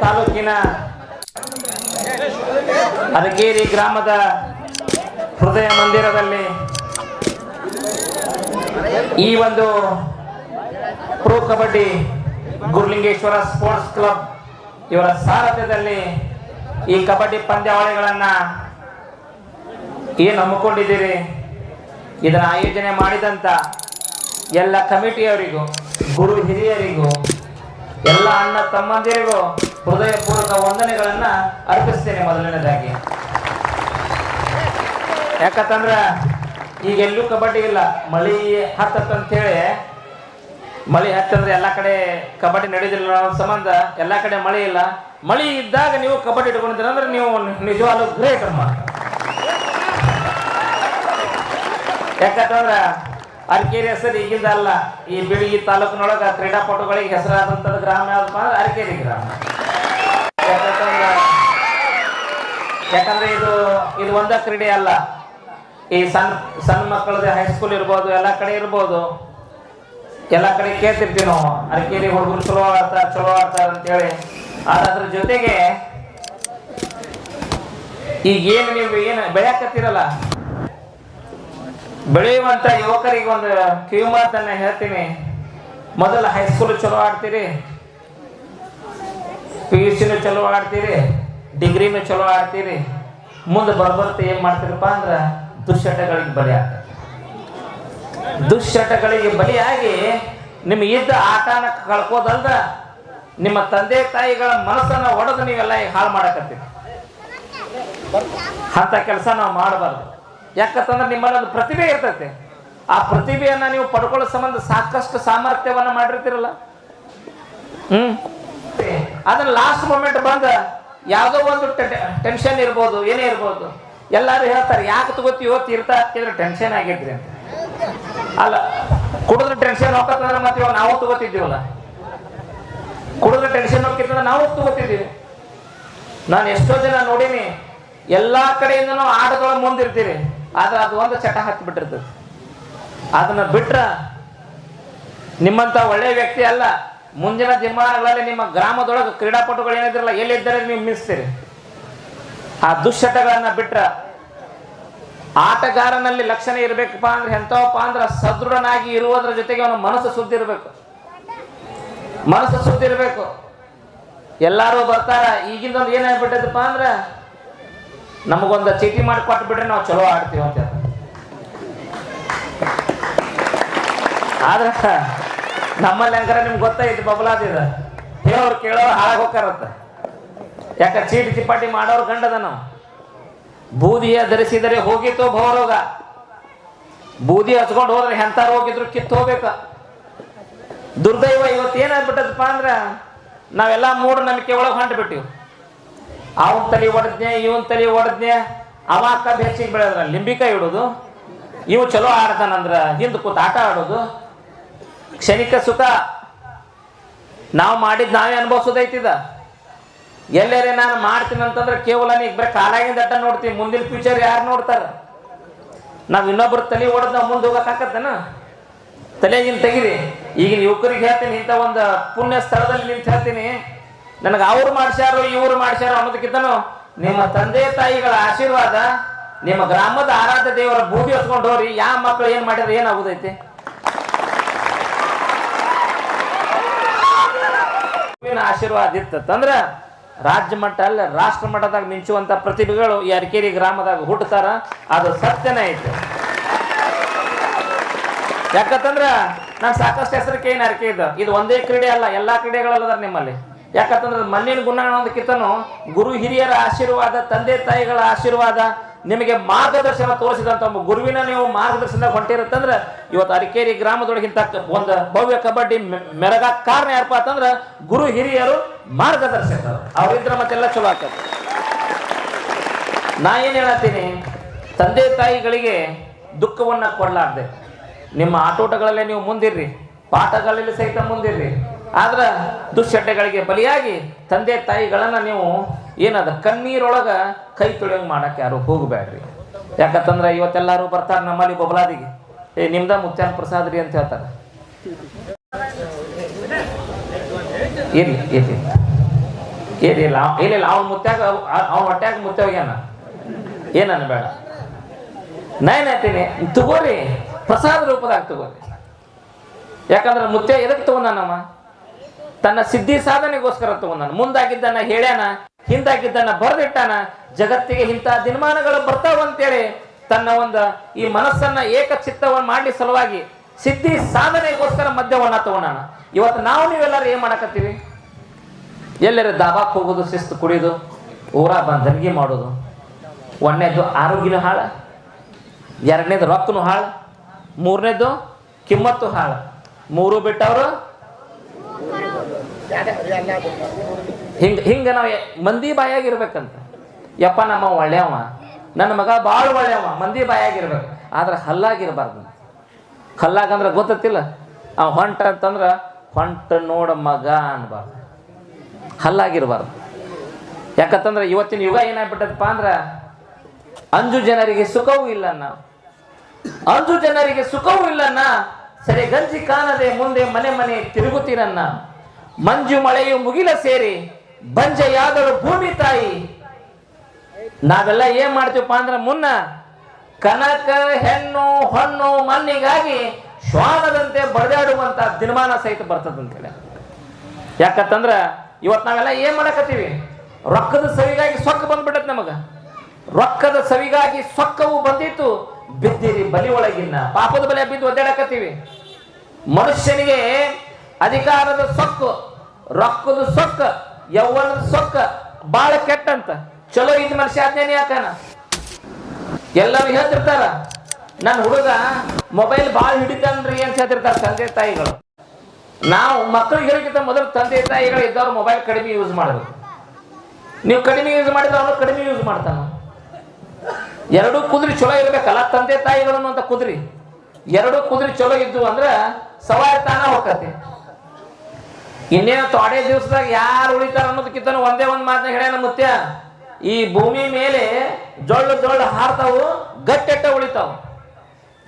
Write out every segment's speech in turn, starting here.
ತಾಲೂಕಿನ ಅರಗೇರಿ ಗ್ರಾಮದ ಹೃದಯ ಮಂದಿರದಲ್ಲಿ ಈ ಒಂದು pro kabaddi Gurulingeshwara sports club ಇವರ ಸಾರಥ್ಯದಲ್ಲಿ ಈ ಕಬಡ್ಡಿ ಪಂದ್ಯಾವಳಿಗಳನ್ನ ಏನು ಹಮ್ಮಿಕೊಂಡಿದ್ದೀರಿ? ಇದನ್ನು ಆಯೋಜನೆ ಮಾಡಿದಂತ ಎಲ್ಲ ಕಮಿಟಿಯವರಿಗೂ, ಗುರು ಹಿರಿಯರಿಗೂ ಎಲ್ಲ ಅಣ್ಣ ತಮ್ಮಂದಿರಿಗೂ ಹೃದಯಪೂರ್ವಕ ವಂದನೆಗಳನ್ನ ಅರ್ಪಿಸ್ತೇನೆ ಮೊದಲನೇದಾಗಿ. ಯಾಕಂತಂದ್ರ ಈಗ ಎಲ್ಲೂ ಕಬಡ್ಡಿ ಇಲ್ಲ. ಮಳಿ ಹತ್ತಂತೇಳಿ ಮಳಿ ಹತ್ತಂದ್ರೆ ಎಲ್ಲ ಕಡೆ ಕಬಡ್ಡಿ ನಡೆಯುದಿಲ್ಲ ಸಂಬಂಧ ಎಲ್ಲ ಕಡೆ ಮಳೆ ಇಲ್ಲ. ಮಳಿ ಇದ್ದಾಗ ನೀವು ಕಬಡ್ಡಿ ಇಟ್ಕೊಂಡಿದ್ದೀರ ಅಂದ್ರೆ ನೀವು ನಿಜವಾಗ್ಲೂ ಗ್ರೇಟ್ ಅಮ್ಮ. ಯಾಕಂತಂದ್ರ ಅರಕೇರಿ ಹೆಸರು ಈಗಿಂದ ಅಲ್ಲ. ಈ ಬಿಳಿಗಿ ತಾಲೂಕಿನೊಳಗ ಕ್ರೀಡಾಪಟುಗಳಿಗೆ ಹೆಸರಾದಂಥದ್ದು ಗ್ರಾಮ ಯಾವ್ದಪ್ಪ? ಅಂದ್ರೆ ಅರಕೇರಿ ಗ್ರಾಮ. ಯಾಕಂದ್ರೆ ಇದು ಇದು ಒಂದ ಕ್ರೀಡೆ ಅಲ್ಲ. ಈ ಸಣ್ಣ ಸಣ್ಣ ಮಕ್ಕಳದ ಹೈಸ್ಕೂಲ್ ಇರ್ಬೋದು, ಎಲ್ಲ ಕಡೆ ಇರ್ಬೋದು. ಎಲ್ಲ ಕಡೆ ಕೇಳ್ತಿರ್ತೀವಿ ನಾವು. ಅರಕೇರಿ ಹುಡುಗರು ಚಲೋ ಆಡ್ತಾರ ಚಲೋ ಆಡ್ತಾರ ಅಂತೇಳಿ. ಅದ್ರ ಜೊತೆಗೆ, ಈಗ ಏನು ನೀವು ಏನು ಬೆಳೆಯಕತ್ತೀರಲ್ಲ? ಬೆಳೆಯುವಂತ ಯುವಕರಿಗೆ ಒಂದು ಕಿವಿ ಮಾತನ್ನ ಹೇಳ್ತೀನಿ. ಮೊದಲ ಹೈಸ್ಕೂಲ್ ಚಲೋ ಆಡ್ತೀರಿ. ಪಿ ಯು ಸಿನು ಚಲೋ ಆಡ್ತೀರಿ. ಡಿಗ್ರಿನೂ ಚಲೋ ಆಡ್ತೀರಿ. ಮುಂದೆ ಬರ್ಬರ್ತ ಏನ್ ಮಾಡ್ತೀರಪ್ಪ ಅಂದ್ರೆ ದುಶ್ಚಟಗಳಿಗೆ ಬಲಿ ಆಗ್ತದೆ ದುಶ್ಚಟಗಳಿಗೆ ಬಲಿಯಾಗಿ ನಿಮ್ಮ ಇದ್ದ ಆಟನ ಕಳ್ಕೋದಲ್ದ ನಿಮ್ಮ ತಂದೆ ತಾಯಿಗಳ ಮನಸ್ಸನ್ನು ಒಡೆದು ನೀವೆಲ್ಲ ಈಗ ಹಾಳು ಮಾಡಕತ್ತೀರಿ. ಅಂತ ಕೆಲಸ ನಾವು ಮಾಡಬಾರ್ದು. ಯಾಕಂತಂದ್ರೆ ನಿಮ್ಮಲ್ಲಿ ಒಂದು ಪ್ರತಿಭೆ ಇರ್ತೈತೆ. ಆ ಪ್ರತಿಭೆಯನ್ನ ನೀವು ಪಡ್ಕೊಳ್ಳೋ ಸಂಬಂಧ ಸಾಕಷ್ಟು ಸಾಮರ್ಥ್ಯವನ್ನ ಮಾಡಿರ್ತೀರಲ್ಲ? ಹ್ಮ್. ಅದನ್ನ ಲಾಸ್ಟ್ ಮೂಮೆಂಟ್ ಬಂದ ಯಾವುದೋ ಒಂದು ಟೆನ್ಷನ್ ಇರ್ಬೋದು, ಏನೇ ಇರ್ಬೋದು. ಎಲ್ಲಾರು ಹೇಳ್ತಾರೆ, ಯಾಕೆ ತಗೋತೀವೋ ತೀರ್ಥ ಹಾಕಿದ್ರೆ ಟೆನ್ಷನ್ ಆಗಿದ್ರಿ ಅಂತ. ಅಲ್ಲ, ಕುಡಿದ್ರೆ ಟೆನ್ಷನ್ ಹೋಗತ್ತಂದ್ರೆ ಮತ್ತೆ ಇವಾಗ ನಾವು ತಗೋತಿದ್ದೀವಲ್ಲ? ಕುಡಿದ್ರೆ ಟೆನ್ಷನ್ ಹೋಗ್ತಿದ್ರೆ ನಾವು ತಗೋತಿದ್ದೀವಿ. ನಾನು ಎಷ್ಟೋ ಜನ ನೋಡೀನಿ, ಎಲ್ಲಾ ಕಡೆಯಿಂದನೂ ಆಟಗಳ ಮುಂದಿರ್ತೀರಿ. ಆದ್ರೆ ಅದು ಒಂದು ಚಟ ಹತ್ತಿ ಬಿಟ್ಟಿರ್ತದೆ ಅದನ್ನ ಬಿಟ್ರ ನಿಮ್ಮಂತ ಒಳ್ಳೆ ವ್ಯಕ್ತಿ ಅಲ್ಲ, ಮುಂದಿನ ದಿನಮಾನಗಳಲ್ಲಿ ನಿಮ್ಮ ಗ್ರಾಮದೊಳಗೆ ಕ್ರೀಡಾಪಟುಗಳು ಏನಿದ್ರಲ್ಲ, ಎಲ್ಲಿದ್ದರೆ ನೀವು ಮಿಸ್ತೀರಿ ಆ ದುಶ್ಚಟಗಳನ್ನ ಬಿಟ್ರ ಆಟಗಾರನಲ್ಲಿ ಲಕ್ಷಣ ಇರಬೇಕಪ್ಪ ಅಂದ್ರೆ ಎಂತವಪ್ಪ ಅಂದ್ರೆ ಸದೃಢನಾಗಿ ಇರುವುದರ ಜೊತೆಗೆ ಅವನ ಮನಸ್ಸು ಸುದ್ದಿ ಇರಬೇಕು. ಮನಸ್ಸು ಸುದ್ದಿ ಇರಬೇಕು. ಎಲ್ಲಾರು ಬರ್ತಾರ, ಈಗಿಂದೊಂದು ಏನಾಗ್ಬಿಟ್ಟದಪ್ಪ ಅಂದ್ರ ನಮಗೊಂದು ಚೀಟಿ ಮಾಡಿ ಕೊಟ್ಟು ಬಿಡ್ರಿ ನಾವು ಚಲೋ ಆಡ್ತೀವಿ ಅಂತ ಆದ್ರೆ ನಮ್ಮಲ್ಲಿ ಹೆಂಗಾರ ನಿಮ್ಗೆ ಗೊತ್ತೈತಿ ಬಬಲಾದಿದ ಹೇಳೋರು ಕೇಳೋರು ಹಾಳಾಗಿ ಹೋಗ್ತಾರತ್ತ ಯಾಕ ಚೀಟಿ ಚಿಪಾಟಿ ಮಾಡೋರು ಕಂಡದ ನಾವು. ಬೂದಿಯ ಧರಿಸಿದರೆ ಹೋಗಿತ್ತು ಭವರೋಗ. ಬೂದಿ ಹಚ್ಕೊಂಡು ಹೋದ್ರೆ ಎಂತಾರು ಹೋಗಿದ್ರು ಕಿತ್ತು ಹೋಗ್ಬೇಕ. ದುರ್ದೈವ ಇವತ್ತು ಏನಾಗ್ಬಿಟ್ಟದಪ್ಪ ಅಂದ್ರೆ ನಾವೆಲ್ಲ ಮೂಢನಂಬಿಕೆ ಒಳಗೆ ಹೊಂಟು ಬಿಟ್ಟಿವಿ ಅವನ್ ತಲೆ ಒಡೆದ್ನೆ, ಇವನ್ ತಲೆ ಹೊಡೆದ್ನೆ ಅವ ಅಕ್ಕ ಹೆಚ್ಚಿಗೆ ಬೆಳೆದ್ರ ಲಿಂಬಿಕಾಯಿ ಇಡೋದು. ಇವು ಚಲೋ ಆಡ್ತಾನಂದ್ರ ಹಿಂದ್ ಕೂತ್ ಆಟ ಆಡೋದು. ಕ್ಷಣಿಕ ಸುಖ. ನಾವು ಮಾಡಿದ್ ನಾವೇ ಅನುಭವಿಸೋದೈತಿದ ಎಲ್ಲರೇ ನಾನು ಮಾಡ್ತೀನಿ ಅಂತಂದ್ರೆ ಕೇವಲ ನೀ ಬರೀ ಕಾಲಾಗಿಂದ ಅಡ್ಡ ನೋಡ್ತೀವಿ, ಮುಂದಿನ ಫ್ಯೂಚರ್ ಯಾರು ನೋಡ್ತಾರ? ನಾವು ಇನ್ನೊಬ್ರು ತಲೆ ಹೊಡೆದ್ ನಾವು ಮುಂದೆ ಹೋಗಕ್ಕಾಕತ್ತೇನ ತಲೆಗಿನ ತೆಗಿರಿ. ಈಗಿನ ಯುವಕರಿಗೆ ಹೇಳ್ತೀನಿ, ಇಂಥ ಒಂದು ಪುಣ್ಯ ಸ್ಥಳದಲ್ಲಿ ನಿಂತು ಹೇಳ್ತೀನಿ. ನನಗೆ ಅವ್ರು ಮಾಡ್ಸ್ಯಾರು, ಇವ್ರು ಮಾಡ್ಸ್ಯಾರು ಅನ್ನೋದಕ್ಕಿಂತನೂ ನಿಮ್ಮ ತಂದೆ ತಾಯಿಗಳ ಆಶೀರ್ವಾದ ನಿಮ್ಮ ಗ್ರಾಮದ ಆರಾಧ್ಯ ದೇವರ ಭೂಮಿ ಹೊತ್ಕೊಂಡು ಹೋಗ್ರಿ. ಯಾವ ಮಕ್ಕಳು ಏನ್ ಮಾಡಿದ್ರೆ ಏನಾಗುದೈತಿ? ಆಶೀರ್ವಾದ ಇತ್ತಂದ್ರ ರಾಜ್ಯ ಮಟ್ಟ ಅಲ್ಲ, ರಾಷ್ಟ್ರ ಮಟ್ಟದಾಗ ಮಿಂಚುವಂತ ಪ್ರತಿಭೆಗಳು ಈ ಅರಕೇರಿ ಗ್ರಾಮದಾಗ ಹುಟ್ಟತಾರ ಅದು ಸತ್ಯನೇ ಐತೆ. ಯಾಕಂತಂದ್ರ ನಾನು ಸಾಕಷ್ಟು ಹೆಸರು ಕೇನ್ ಅರಕೆ ಇದ್ದ ಇದು ಒಂದೇ ಕ್ರೀಡೆ ಅಲ್ಲ, ಎಲ್ಲಾ ಕ್ರೀಡೆಗಳಲ್ಲದ ನಿಮ್ಮಲ್ಲಿ. ಯಾಕಂತಂದ್ರೆ ಮಣ್ಣಿನ ಗುಣ ಅನ್ನೋದಕ್ಕಿಂತನೂ ಗುರು ಹಿರಿಯರ ಆಶೀರ್ವಾದ, ತಂದೆ ತಾಯಿಗಳ ಆಶೀರ್ವಾದ ನಿಮಗೆ ಮಾರ್ಗದರ್ಶನ ತೋರಿಸಿದಂತ ಒಬ್ಬ ಗುರುವಿನ ನೀವು ಮಾರ್ಗದರ್ಶನ ಹೊಂಟಿರುತ್ತಂದ್ರೆ ಇವತ್ತು ಅರಿಕೇರಿ ಗ್ರಾಮದೊಳಗಿಂತ ಒಂದು ಭವ್ಯ ಕಬಡ್ಡಿ ಮೆರಗ ಕಾರಣ ಯಾರಪ್ಪ ಅಂತಂದ್ರೆ ಗುರು ಹಿರಿಯರು ಮಾರ್ಗದರ್ಶಕರು ಅವರಿದ್ರ ಮತ್ತೆಲ್ಲ ಚಲೋ ಆಗ್ತದೆ ನಾ ಏನು ಹೇಳತ್ತೀನಿ? ತಂದೆ ತಾಯಿಗಳಿಗೆ ದುಃಖವನ್ನ ಕೊಡಲಾರ್ದೆ. ನಿಮ್ಮ ಆಟೋಟಗಳಲ್ಲೇ ನೀವು ಮುಂದಿರ್ರಿ, ಪಾಠಗಳಲ್ಲಿ ಸಹಿತ ಮುಂದಿರ್ರಿ. ಆದ್ರ ದುಶ್ಚಟಗಳಿಗೆ ಬಲಿಯಾಗಿ ತಂದೆ ತಾಯಿಗಳನ್ನ ನೀವು ಏನದ ಕಣ್ಣೀರೊಳಗ ಕೈ ತೊಳೆಯಂಗ್ ಮಾಡಕ್ ಯಾರು ಹೋಗಬೇಡ್ರಿ ಯಾಕಂತಂದ್ರ ಇವತ್ತೆಲ್ಲರೂ ಬರ್ತಾರೆ ನಮ್ಮಲ್ಲಿ ಬಬಲಾದಿಗೆ. ಏ, ನಿಮ್ದ ಮುತ್ಯಾನ್ ಪ್ರಸಾದ್ ರೀ ಅಂತ ಹೇಳ್ತಾರೆ. ಇರ್ಲಿ ಇರ್ಲಿ. ಏನಿಲ್ಲ ಏನಿಲ್ಲ ಅವ್ನ ಮುತ್ಯಾಗ, ಅವ್ನ ಹೊಟ್ಯಾಗ ಮುತ್ತೆ ಏನನ್ನ ಬೇಡ ನಾನು ಹೇಳ್ತೀನಿ, ತಗೋರಿ, ಪ್ರಸಾದ ರೂಪದಾಗ ತಗೋರಿ. ಯಾಕಂದ್ರೆ ಮುತ್ಯ ಎದಕ್ಕೆ ತಗೊಂಡಾನಮ್ಮ ತನ್ನ ಸಿದ್ಧಿ ಸಾಧನೆಗೋಸ್ಕರ ತಗೊಂಡಾನ. ಮುಂದಾಗಿದ್ದನ್ನ ಹೇಳ್ಯಾನ, ಹಿಂದಾಗಿದ್ದನ್ನ ಬರೆದಿಟ್ಟಾನ, ಜಗತ್ತಿಗೆ ಇಂಥ ದಿನಮಾನಗಳು ಬರ್ತಾವಂತೇಳಿ ತನ್ನ ಒಂದು ಈ ಮನಸ್ಸನ್ನ ಏಕಚಿತ್ತವನ್ನು ಮಾಡಿ ಸಲುವಾಗಿ ಸಿದ್ಧಿ ಸಾಧನೆಗೋಸ್ಕರ ಮದ್ಯವನ್ನ ತಗೊಂಡಾನ. ಇವತ್ತು ನಾವು ನೀವೆಲ್ಲರೂ ಏನ್ ಮಾಡಕತ್ತೀವಿ ಎಲ್ಲರ ದಾಬಾಕ್ ಹೋಗೋದು, ಶಿಸ್ತು ಕುಡಿಯೋದು, ಊರ ಬಂದನಿಗೆ ಮಾಡೋದು, ಒಂದನೇದು ಆರೋಗ್ಯನೂ ಹಾಳ, ಎರಡನೇದು ರೊಕ್ಕನು ಹಾಳು, ಮೂರನೇದು ಕಿಮ್ಮತ್ತು ಹಾಳು. ಮೂರು ಬಿಟ್ಟವರು ಹಿಂಗ ಹಿಂಗ ನಾವು ಮಂದಿ ಬಾಯಾಗಿರ್ಬೇಕಂತ ಯಪ್ಪ ನಮ್ಮ ಒಳ್ಳೆಯವ, ನನ್ನ ಮಗ ಭಾಳ ಒಳ್ಳೆಯವ, ಮಂದಿ ಬಾಯಾಗಿರ್ಬೇಕು ಆದ್ರೆ ಹಲ್ಲಾಗಿರ್ಬಾರ್ದು ಹಲ್ಲಾಗಂದ್ರೆ ಗೊತ್ತಿಲ್ಲ ಆ ಹೊಂಟ ಅಂತಂದ್ರೆ ಹೊಂಟ ನೋಡ ಮಗ ಅನ್ಬಾರ್ದು. ಹಲ್ಲಾಗಿರ್ಬಾರ್ದು ಯಾಕಂತಂದ್ರೆ ಇವತ್ತಿನ ಯುಗ ಏನಾಗ್ಬಿಟ್ಟದಪ್ಪ ಅಂದ್ರೆ ಅಂಜು ಜನರಿಗೆ ಸುಖವೂ ಇಲ್ಲನ್ನ. ಅಂಜು ಜನರಿಗೆ ಸುಖವೂ ಇಲ್ಲನ್ನ, ಸರಿ ಗಂಜಿ ಕಾಣದೆ ಮುಂದೆ ಮನೆ ಮನೆ ತಿರುಗುತ್ತೀರನ್ನ ಮಂಜು ಮಳೆಯು ಮುಗಿಲ ಸೇರಿ ಬಂಜೆಯಾದಳು ಭೂಮಿ ತಾಯಿ. ನಾವೆಲ್ಲ ಏನ್ ಮಾಡ್ತೀವಪ್ಪ ಅಂದ್ರೆ ಮುನ್ನ ಕನಕ, ಹೆಣ್ಣು ಹೊಣ್ಣು ಮಣ್ಣಿಗಾಗಿ ಶ್ವಾನದಂತೆ ಬಡದಾಡುವಂತ ದಿನಮಾನ ಸಹಿತ ಬರ್ತದಂತೇಳಿ ಯಾಕಂತಂದ್ರ ಇವತ್ತು ನಾವೆಲ್ಲ ಏನ್ ಮಾಡಕತ್ತೀವಿ? ರೊಕ್ಕದ ಸವಿಗಾಗಿ ಸೊಕ್ಕ ಬಂದ್ಬಿಟ್ಟತ್ ನಮಗ. ರೊಕ್ಕದ ಸವಿಗಾಗಿ ಸೊಕ್ಕವು ಬಂದಿತ್ತು. ಬಿದ್ದಿರಿ ಬಲಿ ಒಳಗಿನ್ನ. ಪಾಪದ ಬಲೆ ಬಿದ್ದು ಒದ್ದಾಡಕತ್ತೀವಿ. ಮನುಷ್ಯನಿಗೆ ಅಧಿಕಾರದ ಸೊಕ್ಕು ರೊಕ್ಕದ ಸೊಕ್ಕ, ಯೌವನದ ಸೊಕ್ಕ ಬಾಳ ಕೆಟ್ಟಂತ. ಚಲೋ ಇದ್ ಮನುಷ್ಯ ಅಜ್ಞಾನಿ ಯಾಕನ? ಎಲ್ಲರೂ ಹೇಳ್ತಿರ್ತಾರ ನನ್ನ ಹುಡುಗ ಮೊಬೈಲ್ ಭಾಳ ಹಿಡಿತಂದ್ರೆ ಅಂತ ಹೇಳ್ತಿರ್ತಾರ ತಂದೆ ತಾಯಿಗಳು. ನಾವು ಮಕ್ಕಳಿಗೆ ಹೇಳಿಕ್ಕಿಂತ ಮೊದಲು ತಂದೆ ತಾಯಿಗಳು ಇದ್ದವ್ರು ಮೊಬೈಲ್ ಕಡಿಮೆ ಯೂಸ್ ಮಾಡಬೇಕು ನೀವು ಕಡಿಮೆ ಯೂಸ್ ಮಾಡಿದ್ರೆ ಅವನು ಕಡಿಮೆ ಯೂಸ್ ಮಾಡ್ತಾನ. ಎರಡು ಕುದುರೆ ಚಲೋ ಇರ್ಬೇಕಲ್ಲ ತಂದೆ ತಾಯಿಗಳನ್ನು ಅಂತ ಕುದುರೆ. ಎರಡು ಕುದುರೆ ಚಲೋ ಇದ್ದು ಅಂದ್ರೆ ಸವಾಯ ತಾನ ಹೋಗತ್ತೆ. ಇನ್ನೇನು ತೊಡೆ ದಿವಸದಾಗ ಯಾರು ಉಳಿತಾರ ಅನ್ನೋದಕ್ಕಿಂತ ಒಂದೇ ಒಂದು ಮಾತನ್ನ ಹೇಳ್ಯಾನ ಮುತ್ಯ. ಈ ಭೂಮಿ ಮೇಲೆ ಜೊಳ್ಳು ಜೊಳ್ಳು ಹಾರ್ತಾವು, ಗಟ್ಟೆಟ್ಟ ಉಳಿತಾವು.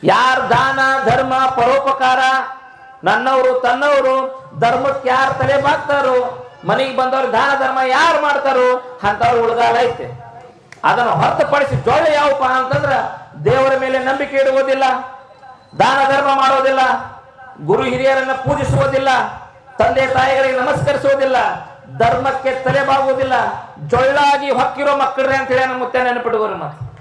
ಯಾರು ದಾನ, ಧರ್ಮ, ಪರೋಪಕಾರ, ನನ್ನವರು, ತನ್ನವರು, ಧರ್ಮಕ್ಕೆ ಯಾರು ತಲೆ ಬಾಗ್ತಾರೋ ಮನೆಗೆ ಬಂದವ್ರು ದಾನ, ಧರ್ಮ ಯಾರು ಮಾಡ್ತಾರೋ ಅಂತವ್ರು ಉಳಿದಾಳ ಐತೆ. ಅದನ್ನು ಹೊರತುಪಡಿಸಿ ಜೊಳ್ಳು ಯಾವಪ್ಪ ಅಂತಂದ್ರ ದೇವರ ಮೇಲೆ ನಂಬಿಕೆ ಇಡುವುದಿಲ್ಲ, ದಾನ, ಧರ್ಮ ಮಾಡೋದಿಲ್ಲ, ಗುರು ಹಿರಿಯರನ್ನ ಪೂಜಿಸುವುದಿಲ್ಲ ತಂದೆ ತಾಯಿಗಳಿಗೆ ನಮಸ್ಕರಿಸುವುದಿಲ್ಲ, ಧರ್ಮಕ್ಕೆ ತಲೆ ಬಾಗುವುದಿಲ್ಲ, ಜೊಳ್ಳಾಗಿ ಹೊಕ್ಕಿರೋ ಮಕ್ಕಳ್ರೆ ಅಂತ ಹೇಳಿ ನಮ್ಮ ಮುತ್ತೆ ನೆನಪಿಡುವರು ಮತ್ತೆ